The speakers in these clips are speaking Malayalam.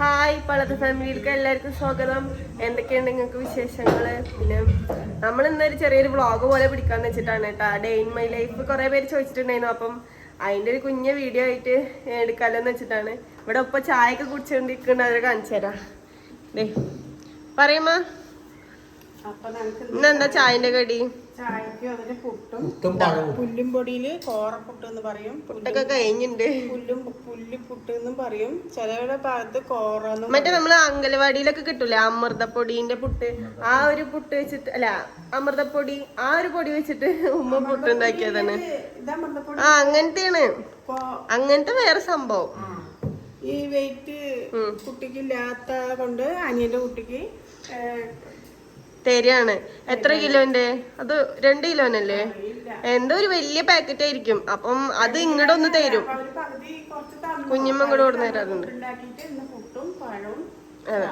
ഹായ് പളത്ത് ഫാമിലിയിലേക്ക് എല്ലാവർക്കും സ്വാഗതം. എന്തൊക്കെയുണ്ട് നിങ്ങൾക്ക് വിശേഷങ്ങൾ പിന്നെ നമ്മൾ ഇന്നൊരു ചെറിയൊരു വ്ളോഗ് പോലെ പിടിക്കാന്ന് വെച്ചിട്ടാണ് കേട്ടോ. ഡേ ഇൻ മൈ ലൈഫ് കുറെ പേര് ചോദിച്ചിട്ടുണ്ടായിരുന്നു. അപ്പം അതിന്റെ ഒരു കുഞ്ഞ വീഡിയോ ആയിട്ട് എടുക്കാലോ എന്ന് വെച്ചിട്ടാണ്. ഇവിടെ ഒപ്പം ചായയൊക്കെ കുടിച്ചുകൊണ്ടിരിക്കുന്നുണ്ട് അവരെ കാണിച്ചു തരാം ദേ പറയുമ്മ ഇന്നെന്താ ചായന്റെ കടി? ചായക്ക് അതിന് പുട്ടും. പുല്ലും പൊടിയിൽ കോറപ്പുട്ട് എന്ന് പറയും. പുട്ടൊക്കെ കഴിഞ്ഞിട്ടുണ്ട് പുല്ലും പുല്ല് പുട്ട് എന്നും പറയും. ചിലവരുടെ ഭാഗത്ത് കോറ മറ്റേ നമ്മൾ അങ്കലവാടിയിലൊക്കെ കിട്ടൂലേ? അമൃതപ്പൊടിന്റെ പുട്ട്. ആ ഒരു പുട്ട് വെച്ചിട്ട് അല്ല അമൃതപ്പൊടി ആ ഒരു പൊടി വെച്ചിട്ട് ഉമ്മ പുട്ട് ഉണ്ടാക്കിയതാണ്. ആ അങ്ങനത്തെയാണ്. അങ്ങനത്തെ വേറെ സംഭവം. ഈ വെയിറ്റ് കുട്ടിക്ക് ഇല്ലാത്ത കൊണ്ട് അനിയന്റെ കുട്ടിക്ക് ഏ, തരികയാണ് എത്ര കിലോന്റെ അത് രണ്ട് കിലോനല്ലേ എന്തോ ഒരു വലിയ പാക്കറ്റ് ആയിരിക്കും. അപ്പം അത് ഇങ്ങോട്ട് ഒന്ന് തരും. കുഞ്ഞമ്മ ഇങ്ങോട്ട് കൊടുന്ന് തരാറുണ്ട്. അതെ.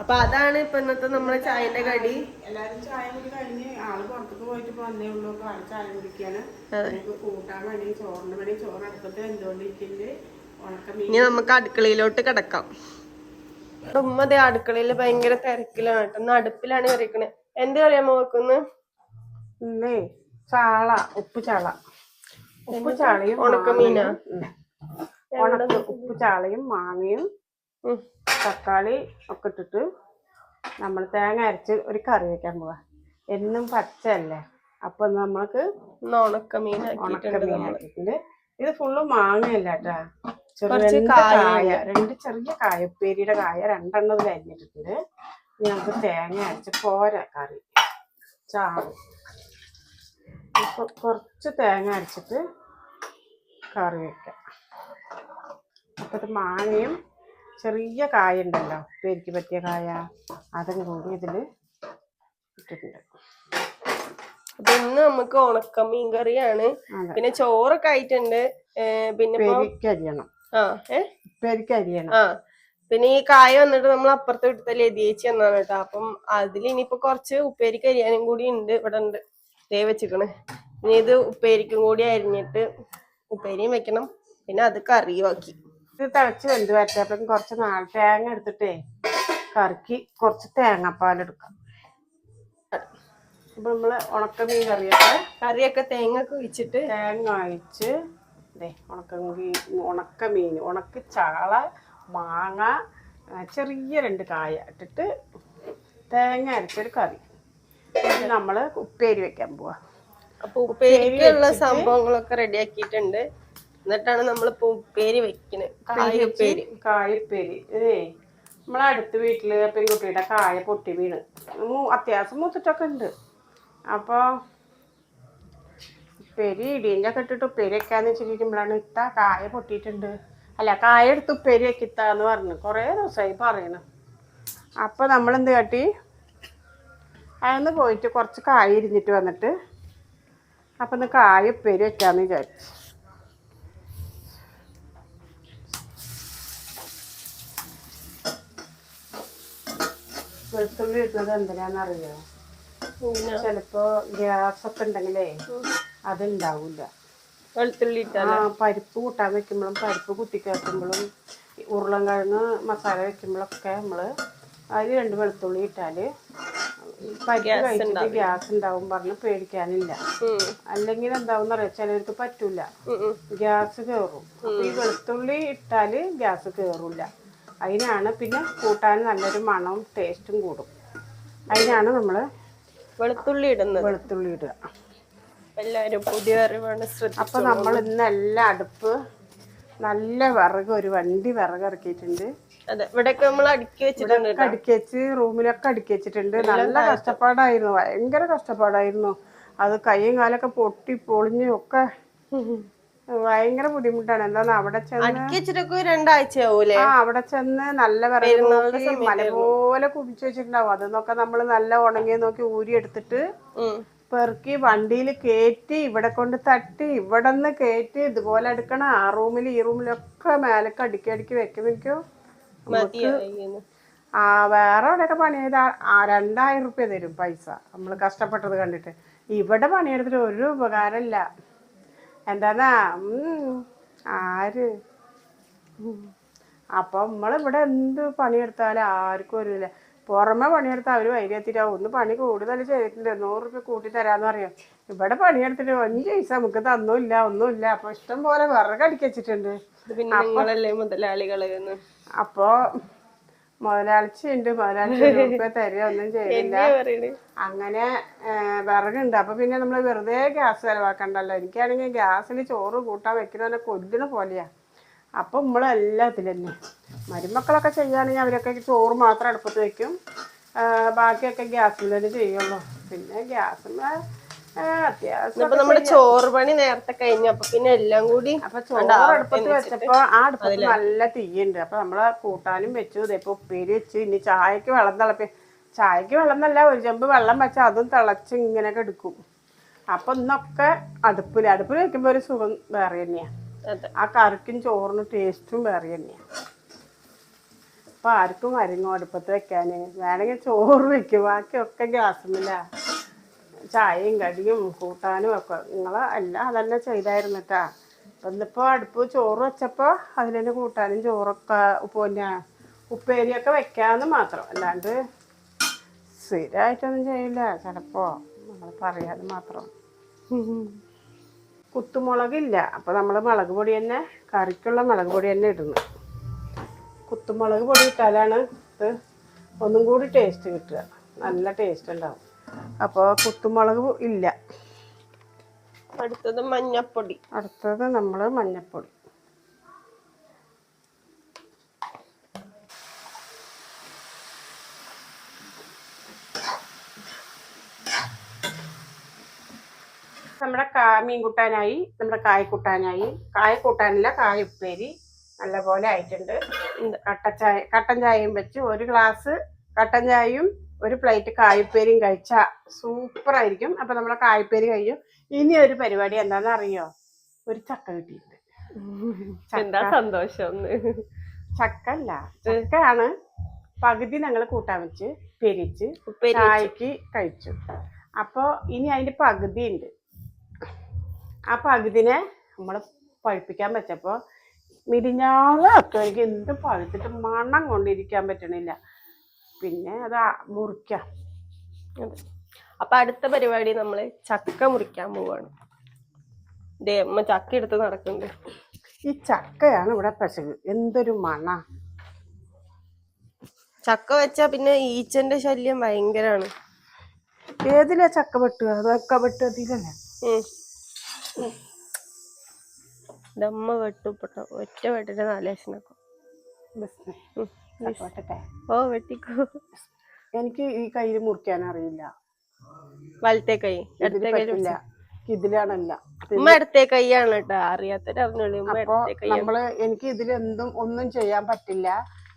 അപ്പൊ അതാണ് ഇപ്പൊ ഇന്നത്തെ നമ്മളെ ചായന്റെ കടി. എല്ലാരും ചായ കുടി കഴിഞ്ഞ് ആൾ പുറത്തേക്ക് പോയിട്ട് വന്നേ ഉള്ളൂ. അപ്പൊ ആൾ ചായ കുടിക്കാണ്. നമുക്ക് കൂട്ടാൻ വേണ്ടി ചോറിന് വേണ്ടി ചോറ് അടുപ്പത്ത് ഇനി നമുക്ക് അടുക്കളയിലോട്ട് കിടക്കാം. ഇവിടെ ഉമ്മ അടുക്കളയിൽ ഭയങ്കര തിരക്കിലാണ് കേട്ടോ. ഇന്ന് അടുപ്പിലാണ് കറിക്കണേ എന്ത് കറിയാമോ വെക്കുന്ന് ഇന്നേ? ചാള ഉപ്പ് ചാള. ഉപ്പ് ചാളയും ഉണക്കമീനാ? ഉണക്ക ഉപ്പ് ചാളയും മാങ്ങയും തക്കാളി ഒക്കെ ഇട്ടിട്ട് നമ്മൾ തേങ്ങ അരച്ച് ഒരു കറി വെക്കാൻ പോവാ. എന്നും പച്ചയല്ലേ? അപ്പൊ നമ്മൾക്ക് ഉണക്കമീൻ ഉണക്കമീനാക്കിയിട്ടുണ്ട് ഇത് ഫുള്ള് മാങ്ങയല്ല കേട്ടാ കുറച്ച് കായ രണ്ട് ചെറിയ കായപ്പേരിയുടെ കായ രണ്ടെണ്ണം ഇതിൽ അരിഞ്ഞിട്ടുണ്ട് ഇനി നമുക്ക് തേങ്ങ അരച്ച് പോര കറി ചാറ്. ഇപ്പൊ കുറച്ച് തേങ്ങ അരച്ചിട്ട് കറി വെക്കാം. അപ്പൊ ഇത് മാങ്ങയും ചെറിയ കായ ഉണ്ടല്ലോ പേരിക്ക് പറ്റിയ കായ അതും കൂടി ഇതിൽ ഇട്ടിട്ടുണ്ട്. അപ്പൊ ഇന്ന് നമുക്ക് ഉണക്കമീൻ കറിയാണ്. അതെ. പിന്നെ ചോറൊക്കെ ആയിട്ടുണ്ട്. പിന്നെ ഇപ്പൊ പെരിക്ക് അരിയണം പിന്നെ ഈ കായ വന്നിട്ട് നമ്മൾ അപ്പുറത്തെ വീട്ടിലെ ലതിയേച്ചി എന്നാണ് കേട്ടോ. അപ്പം അതിൽ ഇനിയിപ്പോ കുറച്ച് ഉപ്പേരിക്ക് അരിയാനും കൂടി ഉണ്ട് ഇവിടെ ഉണ്ട്. ദേ വെച്ചിക്കണ് ഇനി ഇത് ഉപ്പേരിക്കും കൂടി അരിഞ്ഞിട്ട് ഉപ്പേരിയും വെക്കണം. പിന്നെ അത് കറിയുമാക്കി. ഇത് തിളച്ച് വെന്ത് വരട്ടപ്പം കുറച്ച് നാൾ തേങ്ങ എടുത്തിട്ടേ കറിക്ക് കുറച്ച് തേങ്ങാപ്പാൽ എടുക്കാം. അപ്പൊ നമ്മൾ ഉണക്കമീൻ കറിയൊക്കെ കറിയൊക്കെ തേങ്ങ ഒക്കെ വെച്ചിട്ട് തേങ്ങ ഒഴിച്ച് ദേ ഉണക്കമീൻ ഉണക്കമീൻ ഉണക്ക ചാള മാങ്ങ ചെറിയ രണ്ട് കായ ഇട്ടിട്ട് തേങ്ങ അരച്ചൊരു കറി. ഇത് നമ്മൾ ഉപ്പേരി വെക്കാൻ പോവാ. അപ്പൊ ഉപ്പേരിക്കുള്ള സംഭവങ്ങളൊക്കെ റെഡി ആക്കിയിട്ടുണ്ട് എന്നിട്ടാണ് നമ്മളിപ്പോ ഉപ്പേരി വെക്കുന്നത് കായ ഉപ്പേരി. കായപ്പേരി. ഏ നമ്മളെ അടുത്ത വീട്ടിൽ പെൺകുട്ടിയുടെ കായ പൊട്ടി വീണ്. അത്യാവശ്യം മൂത്തിട്ടൊക്കെ ഉണ്ട്. അപ്പോൾ ഉപ്പേരി ഇടീന്റെ ഒക്കെ ഇട്ടിട്ട് ഉപ്പേരി വെക്കാന്ന് വെച്ചിരിക്കുമ്പോഴാണ് ഇത്ത കായ പൊട്ടിയിട്ടുണ്ട്. അല്ല കായ എടുത്ത് ഉപ്പേരി വെക്കിത്താന്ന് പറഞ്ഞു. കുറേ ദിവസമായി പറയണം. അപ്പോൾ നമ്മളെന്ത് കാട്ടി? അതൊന്ന് പോയിട്ട് കുറച്ച് കായ ഇരിഞ്ഞിട്ട് വന്നിട്ട് അപ്പം ഒന്ന് കായ ഉപ്പേരി വെക്കാമെന്ന് വിചാരിച്ചു. വെളുത്തുള്ളി ഇട്ടത് എന്തിനാന്നറിയോ? പിന്നെ ചിലപ്പോ ഗ്യാസ് ഒക്കെ ഉണ്ടെങ്കിലേ അതുണ്ടാവില്ല വെളുത്തുള്ളി ആ പരിപ്പ് കൂട്ടാൻ വെക്കുമ്പോഴും പരിപ്പ് കുത്തി കേൾക്കുമ്പോഴും കിഴങ്ങ് മസാല വെക്കുമ്പോഴൊക്കെ നമ്മൾ അതിൽ രണ്ട് വെളുത്തുള്ളി ഇട്ടാൽ പരിപ്പ് കഴിച്ചിട്ട് ഗ്യാസ് ഉണ്ടാവും പറഞ്ഞ് പേടിക്കാനില്ല. അല്ലെങ്കിൽ എന്താവും അറിയാം ചിലർക്ക് പറ്റൂല. ഗ്യാസ് കയറും അപ്പൊ ഈ വെളുത്തുള്ളി ഇട്ടാൽ ഗ്യാസ് കയറൂല അതിനാണ് പിന്നെ കൂട്ടാൻ നല്ലൊരു മണവും ടേസ്റ്റും കൂടും. അതിനാണ് നമ്മൾ വെളുത്തുള്ളി ഇടുന്നത്. വെളുത്തുള്ളി ഇടുക. എല്ലാരും പുതിയ അറിവാണ് അപ്പൊ നമ്മൾ ഇന്ന് എല്ലാം അടുപ്പ് നല്ല വിറക് ഒരു വണ്ടി വിറക് ഇറക്കിയിട്ടുണ്ട്. അതെ ഇവിടെയൊക്കെ നമ്മൾ അടുക്കി വെച്ചിട്ടുണ്ട് അടുക്കി വെച്ച് റൂമിലൊക്കെ അടുക്കി വെച്ചിട്ടുണ്ട്. നല്ല കഷ്ടപ്പാടായിരുന്നു ഭയങ്കര കഷ്ടപ്പാടായിരുന്നു. അത് കൈയും കാലൊക്കെ പൊട്ടി പൊളിഞ്ഞും ഒക്കെ ഭയങ്കര ബുദ്ധിമുട്ടാണ്. എന്താന്ന് അവിടെ ചെന്ന് ആ അവിടെ ചെന്ന് നല്ല വിറക് നോക്കി മല പോലെ കുടിച്ചു വെച്ചിട്ടുണ്ടാവും. അതെന്നൊക്കെ നമ്മൾ നല്ല ഉണങ്ങിയ നോക്കി ഊരി എടുത്തിട്ട്. പെറുക്കി വണ്ടിയിൽ കയറ്റി ഇവിടെ കൊണ്ട് തട്ടി ഇവിടെ നിന്ന് കയറ്റി ഇതുപോലെ എടുക്കണം ആ റൂമിൽ ഈ റൂമിലൊക്കെ മേലൊക്കെ അടുക്കി അടുക്കി വെക്കുമ്പോഴേക്കും ആ വേറെ എവിടെയൊക്കെ പണി ചെയ്താൽ ആ രണ്ടായിരം റുപ്യ തരും പൈസ. നമ്മൾ കഷ്ടപ്പെട്ടത് കണ്ടിട്ട്. ഇവിടെ പണിയെടുത്തിട്ട് ഒരു ഉപകാരമില്ല. എന്താന്നാ? ആര്. അപ്പൊ നമ്മളിവിടെ എന്ത് പണിയെടുത്താലും ആർക്കും ഒരു പുറമെ പണിയെടുത്താൽ അവർ വൈകത്തിരാവും ഒന്ന് പണി കൂടുതൽ ചെയ്തിട്ടുണ്ട്. നൂറ് റുപ്യ കൂട്ടി തരാന്ന് പറയും. ഇവിടെ പണിയെടുത്തിട്ട് അഞ്ച് പൈസ നമുക്ക് തന്നില്ല ഒന്നുമില്ല. അപ്പൊ ഇഷ്ടം പോലെ വിറക് അടിക്കച്ചിട്ടുണ്ട് ഇത് പിന്നെ നിങ്ങളല്ലേ മുതലാളികൾ അപ്പോ മുതലാളിച്ചുണ്ട്. മുതലാളിച്ച് രൂപ തരിക ഒന്നും ചെയ്യില്ല അങ്ങനെ വിറകുണ്ട്. അപ്പൊ പിന്നെ നമ്മൾ വെറുതെ ഗ്യാസ് ചെലവാക്കണ്ടല്ലോ. എനിക്കാണെങ്കിൽ ഗ്യാസിൽ ചോറ് കൂട്ടാൻ വെക്കുന്ന കൊല്ലുന്ന പോലെയാ. അപ്പൊ നമ്മളെല്ലാം ഇതിൽ തന്നെ. മരുമക്കളൊക്കെ ചെയ്യുകയാണെങ്കിൽ അവരൊക്കെ ചോറ് മാത്രം അടുപ്പത്ത് വയ്ക്കും ബാക്കിയൊക്കെ ഗ്യാസിൽ തന്നെ ചെയ്യുള്ളൂ. പിന്നെ ഗ്യാസിൽ അത്യാവശ്യം നമ്മുടെ ചോറ് പണി നേരത്തെ കഴിഞ്ഞു. അപ്പൊ പിന്നെ എല്ലാം കൂടി അപ്പൊ ചോറ് അടുപ്പത്ത് വെച്ചപ്പോ ആ അടുപ്പത്തിൽ നല്ല തീയുണ്ട്. അപ്പൊ നമ്മൾ കൂട്ടാനും വെച്ചു. ഇപ്പൊ ഉപ്പേരി വെച്ച്. ഇനി ചായക്ക് വെള്ളം തിളപ്പി ചായക്ക് വെള്ളം എന്നല്ല ഒരു ചെമ്പ് വെള്ളം വെച്ചാൽ അതും തിളച്ച് ഇങ്ങനെയൊക്കെ എടുക്കും അപ്പൊ ഇന്നൊക്കെ അടുപ്പിൽ അടുപ്പിൽ വെക്കുമ്പോ ഒരു സുഖം വേറെ തന്നെയാ. ആ കറിക്കും ചോറിനും ടേസ്റ്റും വേറെ തന്നെയാ. അപ്പൊ ആർക്കും മരുങ്ങോ അടുപ്പത്ത് വെക്കാന്. വേണമെങ്കിൽ ചോറ് വെക്കും. ബാക്കിയൊക്കെ ഗ്യാസുമില്ല ചായയും കടിയും കൂട്ടാനും ഒക്കെ. നിങ്ങളെ എല്ലാം അതന്നെ ചെയ്തായിരുന്നിട്ടാ. അപ്പൊ ഇന്നിപ്പോ അടുപ്പ് ചോറ് വെച്ചപ്പോ അതിൽ തന്നെ കൂട്ടാനും ചോറൊക്കെ പിന്നെ ഉപ്പേരിയൊക്കെ വെക്കാന്ന് മാത്രം. അല്ലാണ്ട് സ്ഥിരമായിട്ടൊന്നും ചെയ്യില്ല. ചിലപ്പോ നമ്മൾ പറയാതെ മാത്രം. കുത്തുമുളകില്ല. അപ്പൊ നമ്മൾ മുളക് പൊടി തന്നെ കറിക്കുള്ള മുളക് പൊടി തന്നെ ഇടുന്നു. കുത്തുമുളക് പൊടി ഇട്ടാലാണ് ഇത് ഒന്നും കൂടി ടേസ്റ്റ് കിട്ടുക. നല്ല ടേസ്റ്റ് ഉണ്ടാവും. അപ്പോൾ കുത്തുമുളക് ഇല്ല. അടുത്തത് മഞ്ഞപ്പൊടി. അടുത്തത് നമ്മൾ മഞ്ഞപ്പൊടി. നമ്മുടെ കാ മീൻ കൂട്ടാനായി നമ്മുടെ കായ കൂട്ടാനായി. കായ കൂട്ടാനില്ല കായ ഉപ്പേരി. നല്ലപോലെ ആയിട്ടുണ്ട്. കട്ട ചായ കട്ടൻ ചായയും വെച്ച് ഒരു ഗ്ലാസ് കട്ടൻ ചായയും ഒരു പ്ലേറ്റ് കായ്പേരിയും കഴിച്ചാൽ സൂപ്പർ ആയിരിക്കും അപ്പൊ നമ്മുടെ കായ്പേരി കഴിയും ഇനി ഒരു പരിപാടി എന്താണെന്ന് അറിയോ? ഒരു ചക്ക കിട്ടിയിട്ടുണ്ട്. എന്താ സന്തോഷം. ചക്ക അല്ല. ചക്കയാണ് പകുതി ഞങ്ങൾ കൂട്ടാൻ വെച്ച് പെരിച്ച് ചായക്ക് കഴിച്ചു. അപ്പോൾ ഇനി അതിന്റെ പകുതി ഉണ്ട് ആ പകുതിനെ നമ്മൾ പഴുപ്പിക്കാൻ വെച്ചപ്പോ മിരിഞ്ഞാളൊക്കെ എനിക്ക് എന്ത് പഴുത്തിട്ട് മണം കൊണ്ടിരിക്കാൻ പറ്റണില്ല. പിന്നെ അത് മുറിക്കാം. അപ്പൊ അടുത്ത പരിപാടി നമ്മൾ ചക്ക മുറിക്കാൻ പോവാണ്. ദേ അമ്മ ചക്ക എടുത്ത് നടക്കുന്നുണ്ട്. ഈ ചക്കയാണ് ഇവിടെ പശക് എന്തൊരു മണ. ചക്ക വെച്ചാ പിന്നെ ഈച്ചന്റെ ശല്യം ഭയങ്കരാണ്. ഏതിലാ ചക്ക വെട്ടുക? അതൊക്കെ പെട്ടു ഉം. ദമ്മ വെട്ടുപ്പെട്ട ഒറ്റ വെട്ടിട്ട് നാല് ലക്ഷണക്കും ഓ വെട്ടിക്കോ. എനിക്ക് ഈ കയ്യിൽ മുറിക്കാൻ അറിയില്ല. വലത്തെ കൈ ഇടത്തെ കൈ പറ്റില്ല. ഇതിലാണല്ല. ഉമ്മ ഇടത്തെ കൈയാണ് കേട്ടോ. കൈ നമ്മൾ എനിക്ക് ഇതിലെന്തും ഒന്നും ചെയ്യാൻ പറ്റില്ല.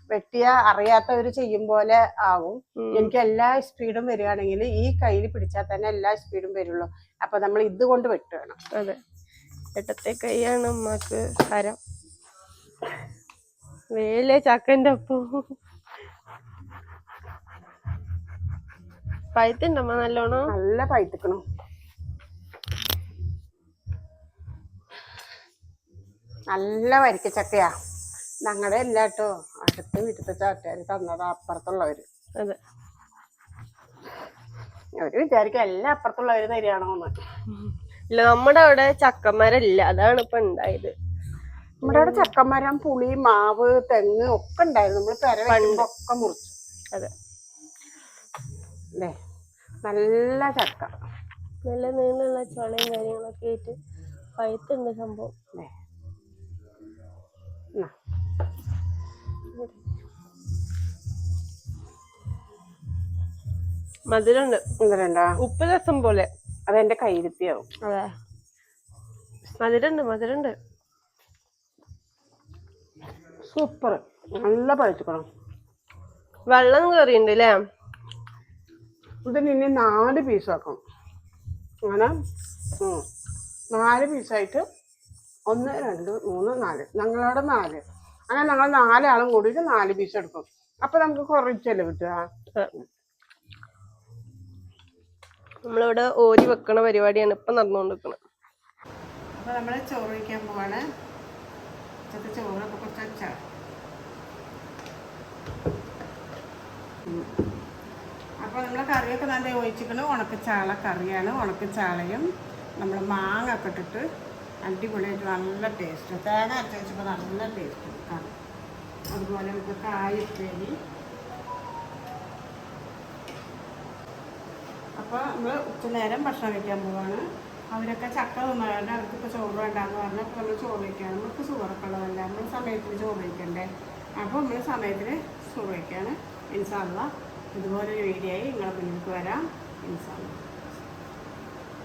വെട്ടിയ അറിയാത്തവര് ചെയ്യും പോലെ ആവും. എനിക്ക് എല്ലാ സ്പീഡും വരികയാണെങ്കിൽ ഈ കയ്യിൽ പിടിച്ചാൽ തന്നെ എല്ലാ സ്പീഡും വരുള്ളൂ. അപ്പൊ നമ്മൾ ഇത് കൊണ്ട് വെട്ടുകയാണ് അതെ. ഇടത്തെ കൈയാണ് അമ്മയ്ക്ക് ഹരം. വേലെ ചക്കന്റെ ഒപ്പം. പഴുത്തുണ്ടമ്മ നല്ലോണം? നല്ല പഴുത്തിക്കണം നല്ല വരിക്ക ചക്കയാ ഞങ്ങളുടെ എല്ലാ കേട്ടോ അടുത്ത വീട്ടിലത്തെ ചാട്ടുകാർ തന്നതാ അപ്പുറത്തുള്ളവര്. അതെ. അവർ വിചാരിക്കും എല്ലാം അപ്പുറത്തുള്ളവര് തരികയാണോന്ന്. ഇല്ല നമ്മുടെ അവിടെ ചക്കമരല്ല. അതാണ് ഇപ്പൊ ഉണ്ടായത് നമ്മുടെ അവിടെ ചക്കമരം പുളി മാവ് തെങ്ങ് ഒക്കെ ഉണ്ടായിരുന്നു നമ്മൾ പെര വെക്കുമ്പോ ഒക്കെ മുറിച്ചു. അതെ. നല്ല ചക്ക. നല്ല നീളമുള്ള ചുളയും കാര്യങ്ങളൊക്കെ ആയിട്ട് പഴുത്തുണ്ട് സംഭവം. മധുരണ്ട്. മധുരമുണ്ട് എന്തിനാ ഉപ്പ് രസം പോലെ. അതെന്റെ കൈരുത്തിയാവും അതെ. മധുരണ്ട് മധുരണ്ട്. സൂപ്പർ. നല്ല പഴുത്തുക്കണം. വെള്ളം കയറിയുണ്ട് അല്ലേ ഇതിന് ഇനി നാല് പീസ് ആക്കും അങ്ങനെ. നാല് പീസായിട്ട് ഒന്ന് രണ്ട് മൂന്ന് നാല്. ഞങ്ങളവിടെ നാല്. അങ്ങനെ ഞങ്ങൾ നാലാളും കൂടിയിട്ട് നാല് പീസ് എടുക്കും. അപ്പൊ നമുക്ക് കുറച്ചല്ലേ കിട്ടുക. നമ്മളിവിടെ ഓരി വെക്കണ പരിപാടിയാണ് ഇപ്പം നടന്നുകൊണ്ടിരിക്കുന്നത്. അപ്പോൾ നമ്മൾ ചോറ് വയ്ക്കാൻ പോവാണ്. ഉച്ചത്തെ ചോറ് അപ്പോൾ കുറച്ച് വെച്ചാ അപ്പോൾ നമ്മൾ കറിയൊക്കെ നല്ല ഒഴിച്ചിക്കണ് ഉണക്കച്ചാള കറിയാണ്. ഉണക്കച്ചാളയും നമ്മൾ മാങ്ങ ഒക്കെ ഇട്ടിട്ട് അടിപൊളിയായിട്ട് നല്ല ടേസ്റ്റ് തേങ്ങ അരച്ച് വെച്ചപ്പോൾ നല്ല ടേസ്റ്റ് അതുപോലെ നമുക്ക് കായുപ്പേരി അപ്പോൾ നമ്മൾ ഉച്ചനേരം ഭക്ഷണം കഴിക്കാൻ പോവാണ്. അവരൊക്കെ ചക്ക തിന്നാണ്ട് അവർക്കിപ്പോൾ ചോറ് വേണ്ടാന്ന് പറഞ്ഞാൽ ഇപ്പോൾ നമ്മൾ ചോറ് വയ്ക്കുകയാണ് നമ്മൾക്ക് ചോറൊക്കെ ഉള്ളതല്ല നമ്മൾ സമയത്തിന് ചോറ് വയ്ക്കണ്ടേ അപ്പോൾ നമ്മൾ സമയത്തിന് ചോറ് വയ്ക്കുകയാണ് ഇൻസാള്ള ഇതുപോലൊരു വീഡിയോ ആയി നിങ്ങളുടെ മുന്നിലേക്ക് വരാം. ഇൻസാള്ള